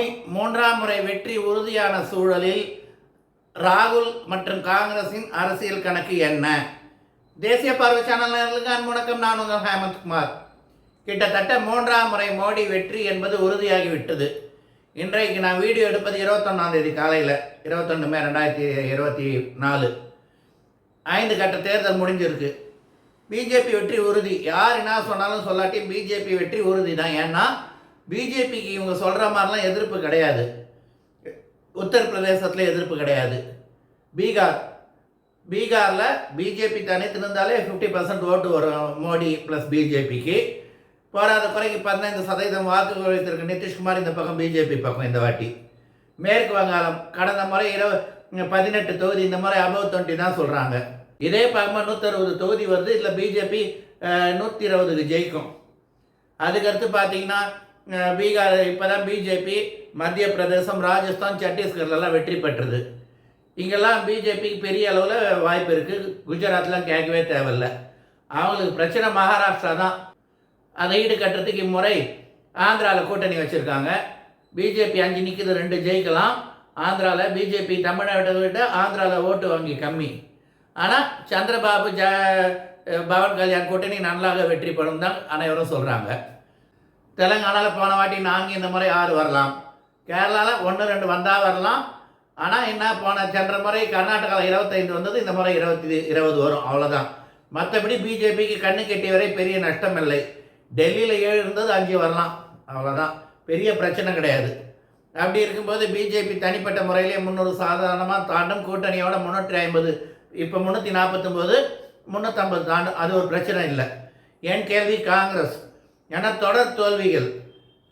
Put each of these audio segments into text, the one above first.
மோடி மூன்றாம் முறை வெற்றி உறுதியான சூழலில் ராகுல் மற்றும் காங்கிரசின் அரசியல் கணக்கு என்ன? தேசிய பார்வை சேனல் நேயர்களுக்கு அன்பு நான் உங்கள் ஹேமந்த்குமார் கிட்டத்தட்ட மூன்றாம் முறை மோடி வெற்றி என்பது உறுதியாகிவிட்டது. இன்றைக்கு நான் வீடியோ எடுப்பது இருபத்தொன்னாம் தேதி காலையில் இருபத்தொன்று மே ரெண்டாயிரத்தி இருபத்தி நாலு. ஐந்து கட்ட தேர்தல் முடிஞ்சிருக்கு. பிஜேபி வெற்றி உறுதி. யார் என்ன சொன்னாலும் சொல்லாட்டி பிஜேபி வெற்றி உறுதி தான். ஏன்னா பிஜேபிக்கு இவங்க சொல்கிற மாதிரிலாம் எதிர்ப்பு கிடையாது. உத்தரப்பிரதேசத்தில் எதிர்ப்பு கிடையாது. பீகார் பீகாரில் பிஜேபி தனி திருந்தாலே ஃபிஃப்டி பர்சன்ட் ஓட்டு வரும் மோடி ப்ளஸ் பிஜேபிக்கு. போராத குறைக்கு பதினைந்து சதவீதம் வாக்கு வைத்திருக்க நிதிஷ்குமார் இந்த பக்கம் பிஜேபி பக்கம் இந்த வாட்டி. மேற்கு வங்காளம் கடந்த முறை இரவு பதினெட்டு தொகுதி இந்த முறை அபவ் டுவெண்ட்டி தான் சொல்கிறாங்க இதே பக்கமாக நூற்றறுபது தொகுதி வருது இதில் பிஜேபி நூற்றி இருபதுக்கு ஜெயிக்கும். அதுக்கடுத்து பார்த்தீங்கன்னா பீகார் இப்போ தான் பிஜேபி மத்திய பிரதேசம் ராஜஸ்தான் சத்தீஸ்கர்லாம் வெற்றி பெற்றது. இங்கெல்லாம் பிஜேபிக்கு பெரிய அளவில் வாய்ப்பு இருக்குது குஜராத்லாம் கேட்கவே தேவையில்ல. அவங்களுக்கு பிரச்சனை மகாராஷ்டிரா தான். அதை ஈடு கட்டுறதுக்கு இம்முறை ஆந்திராவில் கூட்டணி வச்சுருக்காங்க. பிஜேபி அஞ்சு நிற்கிது ரெண்டு ஜெயிக்கலாம். ஆந்திராவில் பிஜேபி தமிழ்நாட்டை விட ஆந்திராவில் ஓட்டு வங்கி கம்மி. ஆனால் சந்திரபாபு ஜ பவன் கல்யாண் கூட்டணி நல்லாக வெற்றி பெறும் தான் அனைவரும் சொல்கிறாங்க தெலங்கானாவில் போன வாட்டி நான்கு இந்த முறை ஆறு வரலாம். கேரளாவில் ஒன்று ரெண்டு வந்தால் வரலாம். ஆனால் என்ன போன சென்ற முறை கர்நாடகாவில் இருபத்தைந்து வந்தது இந்த முறை இருபத்தி இருபது வரும். அவ்வளோதான் மற்றபடி பிஜேபிக்கு கண்ணு கெட்டிய வரை பெரிய நஷ்டம் இல்லை. டெல்லியில் ஏழு இருந்தது அஞ்சு வரலாம். அவ்வளோதான் பெரிய பிரச்சனை கிடையாது. அப்படி இருக்கும்போது பிஜேபி தனிப்பட்ட முறையிலே முந்நூறு சாதாரணமாக தாண்டும் கூட்டணியோட முந்நூற்றி ஐம்பது இப்போ முந்நூற்றி நாற்பத்தொம்போது முந்நூற்றம்பது தாண்டும். அது ஒரு பிரச்சனை இல்லை. என் கேள்வி காங்கிரஸ். ஏன்னா தொடர் தோல்விகள்.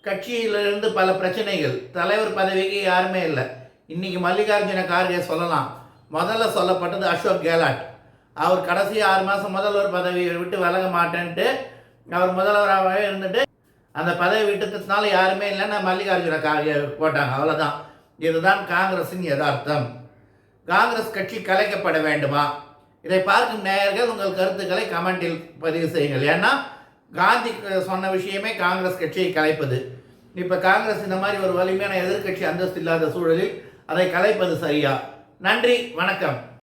கட்சியிலிருந்து பல பிரச்சனைகள். தலைவர் பதவிக்கு யாருமே இல்லை. இன்னைக்கு மல்லிகார்ஜுன கார்கே சொல்லலாம். முதல்ல சொல்லப்பட்டது அசோக் கெலாட். அவர் கடைசி ஆறு மாதம் முதல்வர் பதவியை விட்டு விலக மாட்டேன்ட்டு அவர் முதல்வராகவே இருந்துட்டு அந்த பதவி விட்டதுனால யாருமே இல்லைன்னா மல்லிகார்ஜுன கார்கே போட்டாங்க. அவ்வளோதான் இதுதான் காங்கிரஸின் யதார்த்தம். காங்கிரஸ் கட்சி கலைக்கப்பட வேண்டுமா? இதை பார்க்கும் நேயர்கள் உங்கள் கருத்துக்களை கமெண்டில் பதிவு செய்யுங்கள். ஏன்னா காந்தி சொன்ன விஷயமே காங்கிரஸ் கட்சியை கலைப்பது. இப்போ காங்கிரஸ் இந்த மாதிரி ஒரு வலிமையான எதிர்க்கட்சி அந்தஸ்து இல்லாத சூழலில் அதை கலைப்பது சரியா? நன்றி வணக்கம்.